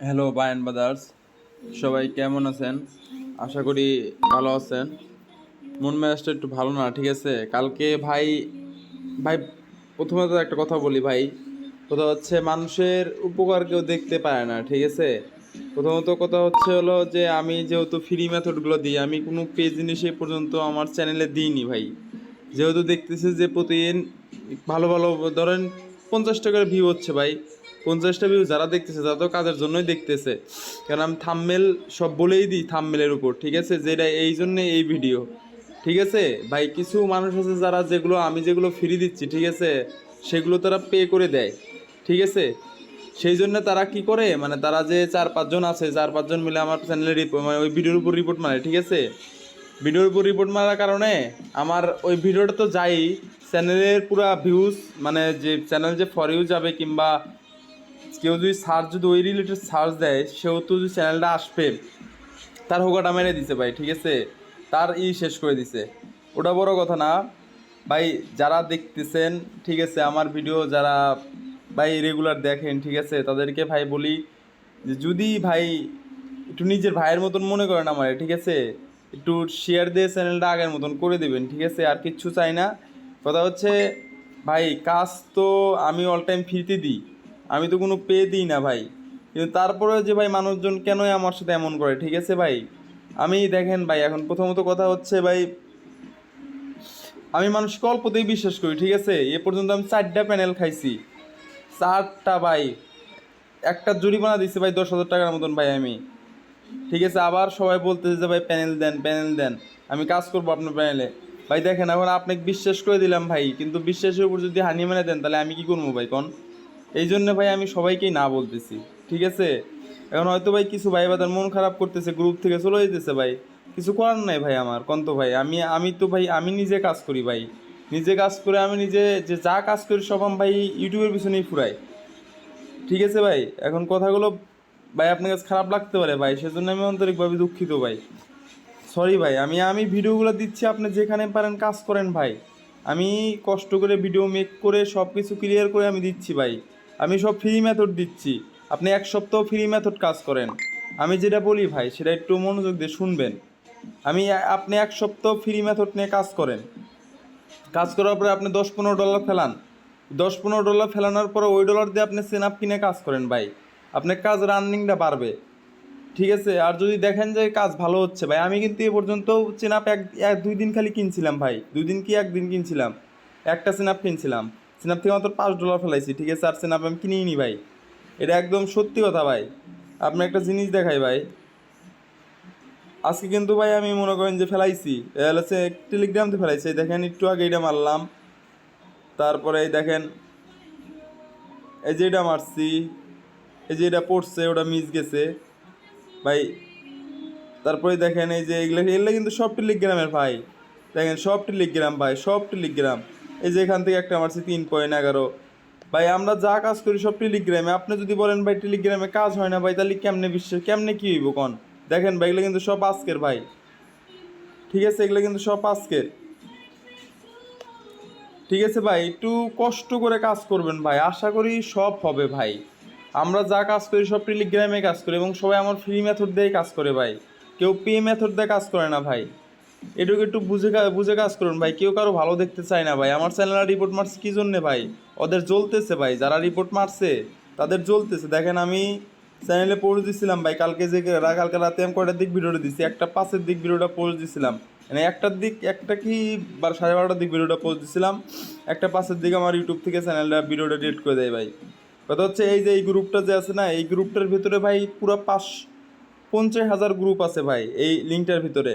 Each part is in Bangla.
হ্যালো বায়ন বাদার্স সবাই কেমন আছেন? আশা করি ভালো আছেন। মন মেজাজটা একটু ভালো না, ঠিক আছে? কালকে ভাই ভাই, প্রথমে তো একটা কথা বলি ভাই। কথা হচ্ছে মানুষের উপকার কেউ দেখতে পায় না, ঠিক আছে? প্রথমত কথা হচ্ছে হলো যে, আমি যেহেতু ফ্রি মেথডগুলো দিই, আমি কোনো পে জিনিস এই পর্যন্ত আমার চ্যানেলে দিইনি ভাই। যেহেতু দেখতেছি যে প্রতিদিন ভালো ভালো, ধরেন পঞ্চাশ টাকার ভিউ হচ্ছে ভাই। পঞ্চাশটা ভিউ যারা দেখতেছে, তারা তো কাজের জন্যই দেখতেছে। কারণ আমি থামমেল সব বলেই দিই থামমেলের উপর, ঠিক আছে? যেটা এই জন্যে এই ভিডিও ঠিক আছে? ভাই, কিছু মানুষ আছে যারা যেগুলো, আমি যেগুলো ফ্রি দিচ্ছি, ঠিক আছে? সেগুলো তারা পে করে দেয়, ঠিক আছে? সেই জন্য তারা কি করে? মানে তারা যে চার পাঁচজন আছে, চার পাঁচজন মিলে আমার চ্যানেলে মানে ওই ভিডিওর উপর রিপোর্ট মারে, ঠিক আছে? ভিডিওর উপর রিপোর্ট মারার কারণে আমার ওই ভিডিওটা তো যাই চ্যানেলের পুরা ভিউজ মানে যে চ্যানেল যে ফর ইউ যাবে কিংবা কেউ যদি সার্চ যদি ওই রিলেটেড সার্চ দেয়, সেও তো যদি চ্যানেলটা আসবে। তার হোগাটা মেরে দিছে ভাই, ঠিক আছে? তার ই শেষ করে দিছে। ওটা বড় কথা না। ভাই, যারা দেখতেছেন, ঠিক আছে, আমার ভিডিও যারা ভাই রেগুলার দেখেন, ঠিক আছে, তাদেরকে ভাই বলি যে, যদি ভাই একটু নিজের ভাইয়ের মতন মনে করেন আমার, ঠিক আছে? একটু শেয়ার দিয়ে চ্যানেলটা আগের মতন করে দেবেন, ঠিক আছে? আর কিচ্ছু চাই না। কথা হচ্ছে, ভাই, কাজ তো আমি অল টাইম ফ্রিতে দিই। আমি তো কোনো পে দিই না ভাই। কিন্তু তারপরেও যে ভাই মানুষজন কেনই আমার সাথে এমন করে, ঠিক আছে ভাই? আমি দেখেন ভাই, এখন প্রথমত কথা হচ্ছে ভাই, আমি মানুষকে অল্পতেই বিশ্বাস করি, ঠিক আছে? এ পর্যন্ত আমি চারটা প্যানেল খাইছি। চারটা ভাই, একটা জরিমানা দিচ্ছে ভাই দশ হাজার টাকার মতন ভাই আমি। ঠিক আছে? আবার সবাই বলতেছে যে ভাই প্যানেল দেন প্যানেল দেন। আমি কাজ করব আপনার প্যানেলে ভাই দেখেন, এখন আপনাকে বিশ্বাস করে দিলাম ভাই, কিন্তু বিশ্বাসের উপর যদি হানি মেনে দেন, তাহলে আমি কি করব ভাই, কোন? এই জন্য ভাই আমি সবাইকেই না বলতেছি, ঠিক আছে? এখন হয়তো ভাই কিছু ভাই বাদার মন খারাপ করতেছে গ্রুপ থেকে চলে যেতেছে ভাই। কিছু করার নাই ভাই আমার, কন্ত ভাই। আমি আমি তো ভাই, আমি নিজে কাজ করি ভাই। নিজে কাজ করে আমি নিজে যে যা কাজ করি সব আমি ভাই ইউটিউবের পিছনেই ফুরাই। ঠিক আছে ভাই? এখন কথাগুলো ভাই আপনার কাছে খারাপ লাগতে পারে ভাই, সেজন্য আমি আন্তরিকভাবে দুঃখিত ভাই। সরি ভাই, আমি আমি ভিডিওগুলো দিচ্ছি, আপনি যেখানে পারেন কাজ করেন ভাই। আমি কষ্ট করে ভিডিও মেক করে সব কিছু ক্লিয়ার করে আমি দিচ্ছি ভাই। আমি সব ফ্রি মেথড দিচ্ছি। আপনি এক সপ্তাহ ফ্রি মেথড কাজ করেন। আমি যেটা বলি ভাই, সেটা একটু মনোযোগ দিয়ে শুনবেন। আমি আপনি এক সপ্তাহ ফ্রি মেথড নিয়ে কাজ করেন। কাজ করার পরে আপনি দশ পনেরো ডলার ফেলান। দশ পনেরো ডলার ফেলানোর পরে ওই ডলার দিয়ে আপনি সেন আপ কিনে কাজ করেন ভাই। আপনার কাজ রানিংটা বাড়বে। ঠিক আছে? আর যদি দেখেন যে কাজ ভালো হচ্ছে ভাই, আমি কিন্তু এ পর্যন্ত চেনাপ এক এক, দুই দিন খালি কিনছিলাম ভাই। দুই দিন কি একদিন কিনছিলাম? একটা চেনাপ কিনছিলাম। চেনাপ থেকে মাত্র পাঁচ ডলার ফেলাইছি, ঠিক আছে? আর চেনাপ আমি কিনিই নি ভাই। এটা একদম সত্যি কথা ভাই। আপনি একটা জিনিস দেখাই ভাই। আজকে কিন্তু ভাই আমি মনে করেন যে ফেলাইছি হচ্ছে টেলিগ্রাম থেকে ফেলাইছি। দেখেন, একটু আগে এটা মারলাম। তারপরে দেখেন, এই যে এটা মারছি, এই যে এটা পড়ছে, ওটা মিস গেছে। ভাই, তারপরে দেখেন এই যে এগুলো এগুলো কিন্তু সব টেলিগ্রামের ভাই। দেখেন, সব টেলিগ্রাম ভাই, সব টেলিগ্রাম এই যে এখান থেকে একটা মারছি তিন পয়েন্ট এগারো। ভাই, আমরা যা কাজ করি সব টেলিগ্রামে আপনি যদি বলেন, ভাই টেলিগ্রামে কাজ হয় না, ভাই, তাহলে কেমনে বিশ্বাস কেমনে কী হইব কন? দেখেন ভাই, এগুলো কিন্তু সব আজকের ভাই। ঠিক আছে, এগুলো কিন্তু সব আজকের। ঠিক আছে ভাই, একটু কষ্ট করে কাজ করবেন ভাই। আশা করি সব হবে ভাই। আমরা যা কাজ করি সব টেলিগ্রামে কাজ করি এবং সবাই আমার ফ্রি মেথড দিয়েই কাজ করে ভাই। কেউ পে মেথড দিয়ে কাজ করে না ভাই। এটুকু একটু বুঝে বুঝে কাজ করুন ভাই, কেউ কারও ভালো দেখতে চায় না ভাই। আমার চ্যানেলে রিপোর্ট মারছে কী জন্যে ভাই? ওদের জ্বলতেছে ভাই, যারা রিপোর্ট মারছে, তাদের জ্বলতেছে। দেখেন আমি চ্যানেলে পোস্ট দিছিলাম ভাই, কালকে যে কালকে রাতে আমি কয়টার দিক ভিডিওটা দিছি? একটা পাঁচের দিক ভিডিওটা পোস্ট দিছিলাম। মানে একটার দিক, একটা কি সাড়ে বারোটার দিক ভিডিওটা পোস্ট দিছিলাম। একটা পাঁচের দিকে আমার ইউটিউব থেকে চ্যানেলটা ভিডিওটা ডিলিট করে দেয় ভাই। কথা হচ্ছে এই যে এই গ্রুপটা যে আছে না, এই গ্রুপটার ভিতরে ভাই পুরো পাঁচ, পঞ্চাশ হাজার গ্রুপ আছে ভাই, এই লিঙ্কটার ভিতরে।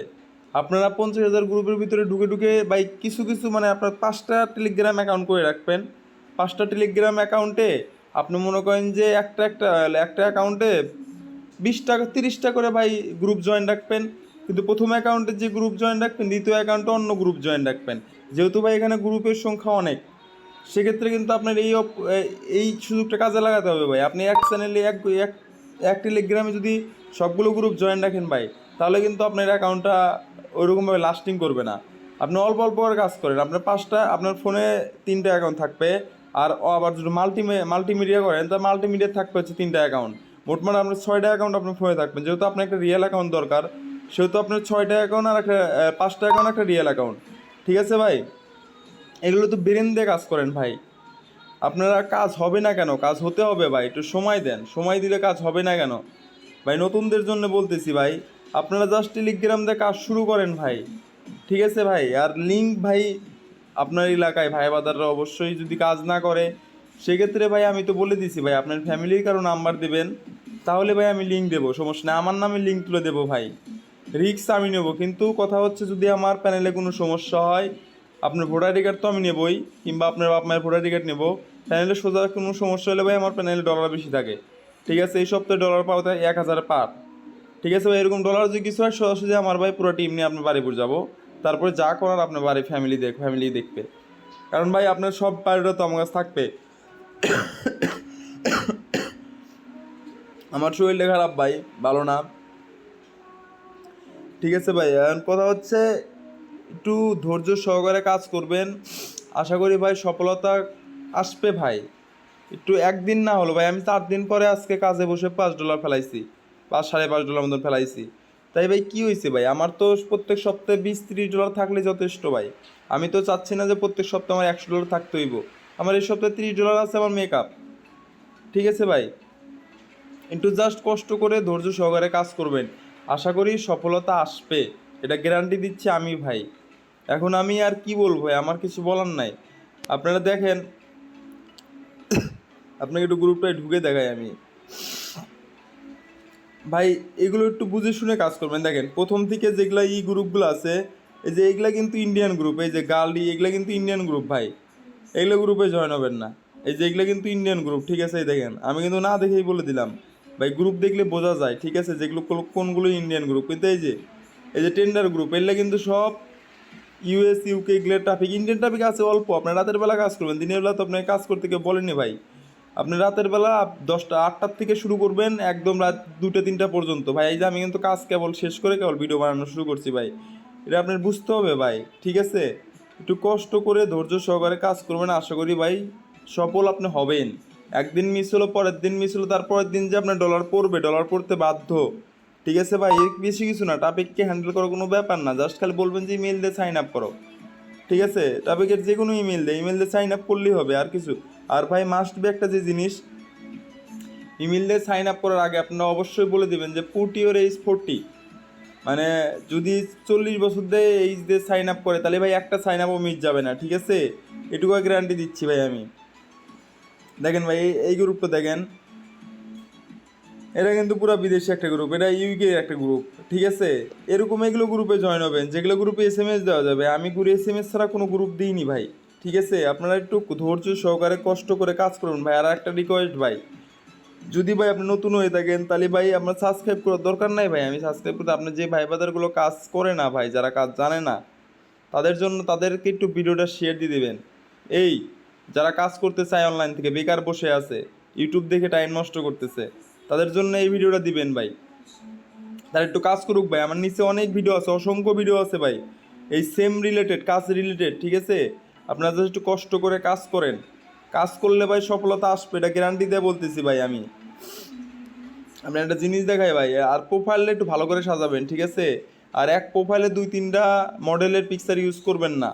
আপনারা পঞ্চাশ হাজার গ্রুপের ভিতরে ঢুকে ঢুকে, ভাই, কিছু কিছু মানে আপনার পাঁচটা টেলিগ্রাম অ্যাকাউন্ট করে রাখবেন। পাঁচটা টেলিগ্রাম অ্যাকাউন্টে আপনি মনে করেন যে একটা একটা একটা অ্যাকাউন্টে বিশ টাকা তিরিশটা করে, ভাই গ্রুপ জয়েন রাখবেন। কিন্তু প্রথম অ্যাকাউন্টে যে গ্রুপ জয়েন রাখবেন, দ্বিতীয় অ্যাকাউন্টে অন্য গ্রুপ জয়েন রাখবেন। যেহেতু, ভাই, এখানে গ্রুপের সংখ্যা অনেক, সেক্ষেত্রে কিন্তু আপনার এই এই সুযোগটা কাজে লাগাতে হবে, ভাই। আপনি এক চ্যানেলে এক এক টেলিগ্রামে যদি সবগুলো গ্রুপ জয়েন রাখেন, ভাই তাহলে কিন্তু আপনার অ্যাকাউন্টটা ওইরকমভাবে লাস্টিং করবে না। আপনি অল্প অল্প করে কাজ করেন। আপনার পাঁচটা, আপনার ফোনে তিনটা অ্যাকাউন্ট থাকবে। আর আবার যদি মাল্টি মাল্টিমিডিয়া করেন তা মাল্টিমিডিয়া থাকবে হচ্ছে তিনটা অ্যাকাউন্ট মোটমাট আপনার ছয়টা অ্যাকাউন্ট আপনার ফোনে থাকবেন যেহেতু আপনার একটা রিয়েল অ্যাকাউন্ট দরকার, সেহেতু আপনার ছয়টা অ্যাকাউন্ট আর একটা পাঁচটা অ্যাকাউন্ট একটা রিয়েল অ্যাকাউন্ট ঠিক আছে ভাই? এগুলো তো ব্রেন দিয়ে কাজ করেন ভাই। আপনারা কাজ হবে না কেন? কাজ হতে হবে ভাই। একটু সময় দেন। সময় দিলে কাজ হবে না কেন? ভাই, নতুনদের জন্য বলতেছি ভাই আপনারা জাস্ট টেলিগ্রাম দিয়ে কাজ শুরু করেন ভাই। ঠিক আছে ভাই? আর লিঙ্ক ভাই আপনার এলাকায়, ভাই বাদাররা অবশ্যই যদি কাজ না করে, সেক্ষেত্রে ভাই আমি তো বলে দিছি ভাই, আপনার ফ্যামিলির কারও নাম্বার দেবেন, তাহলে ভাই আমি লিঙ্ক দেবো, সমস্যা নেই। আমার নামে লিঙ্ক তুলে দেবো ভাই। রিক্স আমি নেব, কিন্তু কথা হচ্ছে যদি আমার প্যানেলে কোনো সমস্যা হয়, আপনার ভোটার কার্ড তো আমি নেবই, কিংবা আপনার বাপ মায়ের ভোটার কার্ড নেব প্যানেলে সোজা কোনো সমস্যা হলে ভাই আমার প্যানেলে ডলার বেশি থাকে। ঠিক আছে, এই সপ্তাহে ডলার পাওয়া যায় এক হাজার পার ঠিক আছে ভাই, এরকম ডলার যদি কিছু হয় সোজাসুজি আমার ভাই পুরো টিম নিয়ে আপনার বাড়িপুর যাব। তারপরে যা করার আপনার বাড়ি ফ্যামিলি দেখ ফ্যামিলি দেখবে। কারণ ভাই, আপনার সব বাড়িটা তো আমার কাছে থাকবে। আমার শরীরটা খারাপ ভাই, ভালো না। ঠিক আছে ভাই, এখন কথা হচ্ছে, একটু ধৈর্য সহকারে কাজ করবেন। আশা করি ভাই, সফলতা আসবে ভাই। একটু একদিন না হলো ভাই, আমি চার দিন পরে আজকে কাজে বসে পাঁচ ডলার ফেলাইছি। পাঁচ, সাড়ে পাঁচ ডলার মতন ফেলাইছি। তাই ভাই, কি হয়েছে ভাই? আমার তো প্রত্যেক সপ্তাহে বিশ, ত্রিশ ডলার থাকলে যথেষ্ট ভাই। আমি তো চাচ্ছি না যে প্রত্যেক সপ্তাহে আমার একশো ডলার থাকতে হইব। আমার এই সপ্তাহে ত্রিশ ডলার আছে আমার মেকআপ ঠিক আছে ভাই? একটু জাস্ট কষ্ট করে ধৈর্য সহকারে কাজ করবেন। আশা করি সফলতা আসবে। এটা গ্যারান্টি দিচ্ছি আমি ভাই। এখন আমি আর কি বলব ভাই? আমার কিছু বলার নাই। আপনারা দেখেন, আপনাকে একটু গ্রুপটায় ঢুকে দেখাই আমি। ভাই, এগুলো একটু বুঝে শুনে কাজ করবেন। দেখেন, প্রথম থেকে যেগুলা ই গ্রুপগুলো আছে, এই যে এগুলা কিন্তু ইন্ডিয়ান গ্রুপ এই যে গার্লি এগুলা কিন্তু ইন্ডিয়ান গ্রুপ ভাই। এগুলো গ্রুপে জয়েন হবেন না। এই যে এগুলো কিন্তু ইন্ডিয়ান গ্রুপ ঠিক আছে দেখেন, আমি কিন্তু না দেখেই বলে দিলাম। ভাই গ্রুপ দেখলে বোঝা যায়, ঠিক আছে, যেগুলো কোন- কোনগুলো ইন্ডিয়ান গ্রুপ কিন্তু এই যে এই যে টেন্ডার গ্রুপ এগুলো কিন্তু সব ইউএস ইউকে এগুলো ট্রাফিক ইন্ডিয়ান ট্রাফিক আছে অল্প। আপনার রাতের বেলা কাজ করবেন, দিনের বেলা তো আপনাকে কাজ করতে কেউ বলেনি ভাই। আপনি রাতের বেলা দশটা, আটটার থেকে শুরু করবেন একদম রাত দুটো তিনটা পর্যন্ত। ভাই, এই যে আমি কিন্তু কাজ কেবল শেষ করে কেবল ভিডিও বানানো শুরু করছি ভাই। এটা আপনার বুঝতে হবে ভাই, ঠিক আছে? একটু কষ্ট করে ধৈর্য সহকারে কাজ করবেন, আশা করি ভাই সফল আপনি হবেন। একদিন মিস হলো, পরের দিন মিস হলো, তারপরের দিন যে আপনার ডলার পড়বে ডলার পড়তে বাধ্য। ঠিক আছে ভাই, এর বেশি কিছু না, টপিককে হ্যান্ডেল করার কোনো ব্যাপার না জাস্ট খালি বলবেন যে ইমেল দিয়ে সাইন আপ করো। ঠিক আছে? টপিকের যে কোনো ইমেল দেয় ইমেল দিয়ে সাইন আপ করলেই হবে, আর কিছু। আর ভাই মাস্ট বি একটা যে জিনিস ইমেল দিয়ে সাইন আপ করার আগে আপনারা অবশ্যই বলে দিবেন যে পুট ইউর এইজ ফোরটি মানে যদি চল্লিশ বছর দিয়ে এইজ দিয়ে সাইন আপ করে, তাহলে ভাই একটা সাইন আপও মিস যাবে না, ঠিক আছে? এটুকু গ্যারান্টি দিচ্ছি ভাই আমি। দেখেন ভাই, এই- গ্রুপটা দেখেন। এটা কিন্তু পুরো বিদেশি একটা গ্রুপ এটা ইউকে একটা গ্রুপ ঠিক আছে? এরকম এগুলো গ্রুপে জয়েন হবেন, যেগুলো গ্রুপে এস এম এস দেওয়া যাবে। আমি গ্রুপে এস এম এস ছাড়া কোনো গ্রুপ দিইনি ভাই। ঠিক আছে, আপনারা একটু ধৈর্য সহকারে কষ্ট করে কাজ করুন ভাই আর একটা রিকোয়েস্ট ভাই। যদি ভাই আপনি নতুন হয়ে থাকেন, তাহলে ভাই আপনার সাবস্ক্রাইব করার দরকার নাই ভাই। আমি সাবস্ক্রাইব করতে আপনার যে ভাই বাদারগুলো কাজ করে না ভাই, যারা কাজ জানে না, তাদের জন্য তাদেরকে একটু ভিডিওটা শেয়ার দিয়ে দেবেন। এই, যারা কাজ করতে চায় অনলাইন থেকে, বেকার বসে আছে ইউটিউব দেখে টাইম নষ্ট করতেছে, তাদের জন্য এই ভিডিওটা দিবেন ভাই। তারা একটু কাজ করুক ভাই, আমার নিচে অনেক ভিডিও আছে, অসংখ্য ভিডিও আছে ভাই। এই সেম রিলেটেড কাজ রিলেটেড ঠিক আছে? আপনারা জাস্ট একটু কষ্ট করে কাজ করেন, কাজ করলে ভাই সফলতা আসবে, এটা গ্যারান্টি দিয়ে বলতেছি ভাই আমি। আপনার একটা জিনিস দেখাই ভাই, আর প্রোফাইলটা একটু ভালো করে সাজাবেন, ঠিক আছে? আর এক প্রোফাইলে দুই তিনটা মডেলের পিকচার ইউজ করবেন না।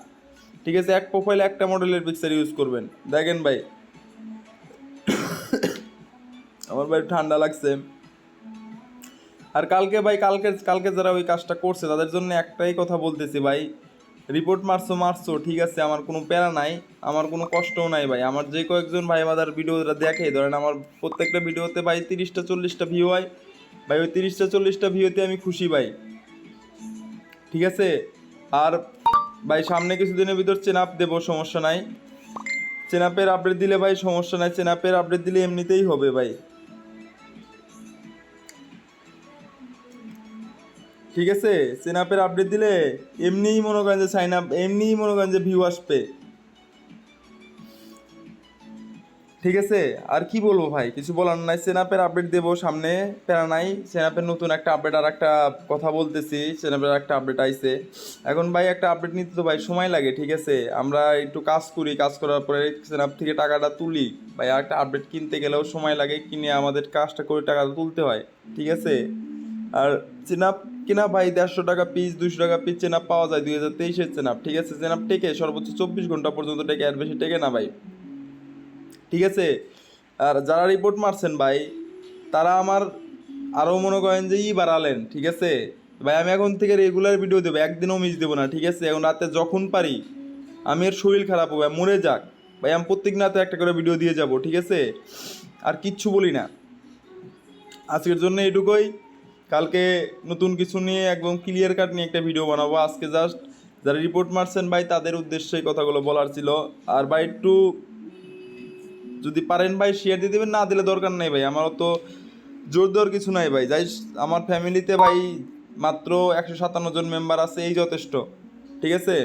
ঠিক আছে? এক প্রোফাইলে একটা মডেলের পিকচার ইউজ করবেন। দেখেন ভাই। আমার ভাই ঠান্ডা লাগছে। আর কালকে ভাই, কালকে কালকে যারা ওই কাজটা করছে, তাদের জন্য একটাই কথা বলতেছি ভাই রিপোর্ট মারছো মারছো, ঠিক আছে, আমার কোনো প্যারা নাই, আমার কোনো কষ্টও নাই ভাই। আমার যে কয়েকজন ভাই আমাদের ভিডিওটা দেখে, ধরেন আমার প্রত্যেকটা ভিডিওতে ভাই তিরিশটা, চল্লিশটা ভিউ হয়। ভাই, ওই তিরিশটা, চল্লিশটা ভিউতে আমি খুশি ভাই। ঠিক আছে? আর ভাই, সামনে কিছুদিনের ভিতর চেনাপ দেবো, সমস্যা নাই। চেনাপের আপডেট দিলে ভাই, সমস্যা নাই। চেনাপের আপডেট দিলে এমনিতেই হবে ভাই। ঠিক আছে? চেনাপের আপডেট দিলে এমনিই মনে করেন যে সাইন আপ এমনিই মনে করেন যে ভিউ আসবে। ঠিক আছে? আর কি বলব ভাই? কিছু বলার নাই। সেনাপের আপডেট দেবো সামনে, প্যারা নাই। সেনাপের নতুন একটা আপডেট আর একটা কথা বলতেছি। সেনাপের একটা আপডেট আইছে। এখন ভাই একটা আপডেট নিতে তো ভাই সময় লাগে, ঠিক আছে? আমরা একটু কাজ করি। কাজ করার পরে সেনাপ থেকে টাকাটা তুলি। ভাই আর একটা আপডেট কিনতে গেলেও সময় লাগে। কিনে আমাদের কাজটা করে টাকাটা তুলতে হয়। ঠিক আছে? আর চেনাপ কিনা ভাই দেড়শো টাকা পিস দুশো টাকা পিস চেনাপ পাওয়া যায়। দুই হাজার তেইশের চেনাপ ঠিক আছে চেনাপ টেকে, সর্বোচ্চ চব্বিশ ঘণ্টা পর্যন্ত টেকে আর বেশি টেকে না ভাই। ঠিক আছে? আর যারা রিপোর্ট মারছেন ভাই, তারা আমার আরও মনে করেন যে ই বাড়ালেন, ঠিক আছে? ভাই, আমি এখন থেকে রেগুলার ভিডিও দেবো, একদিনও মিস দেবো না, ঠিক আছে? এখন রাতে যখন পারি, আমি এর শরীর খারাপ হবে, মরে যাক। ভাই, আমি প্রত্যেক রাতে একটা করে ভিডিও দিয়ে যাব, ঠিক আছে? আর কিচ্ছু বলি না। আজকের জন্য এটুকুই কালকে নতুন কিছু নিয়ে একদম ক্লিয়ার কাট নিয়ে একটা ভিডিও বানাবো। আজকে জাস্ট যারা রিপোর্ট মারছেন ভাই, তাদের উদ্দেশ্যে কথাগুলো বলার ছিল। আর ভাই, একটু যদি পারেন ভাই শেয়ার দিয়ে দেবেন, না দিলে দরকার নেই ভাই। আমারও তো জোর দেওয়ার কিছু নাই ভাই। যাই আমার ফ্যামিলিতে ভাই মাত্র একশো সাতান্ন জন মেম্বার আছে, এই যথেষ্ট। ঠিক আছে?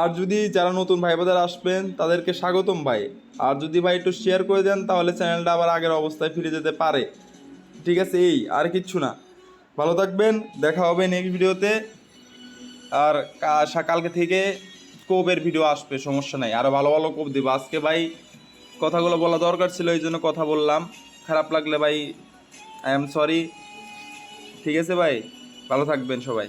আর যদি যারা নতুন ভাই বোনেরা আসবেন, তাদেরকে স্বাগতম ভাই। আর যদি ভাই একটু শেয়ার করে দেন, তাহলে চ্যানেলটা আবার আগের অবস্থায় ফিরে যেতে পারে। ঠিক আছে, এই, আর কিচ্ছু না। ভালো থাকবেন, দেখা হবে নেক্সট ভিডিওতে আর সকালকে থেকে কোপের ভিডিও আসবে, সমস্যা নাই। আরও ভালো ভালো কোপ দেবো। আজকে ভাই কথাগুলো বলা দরকার ছিল, এই জন্য কথা বললাম। খারাপ লাগলে ভাই আই এম সরি ঠিক আছে ভাই, ভালো থাকবেন সবাই।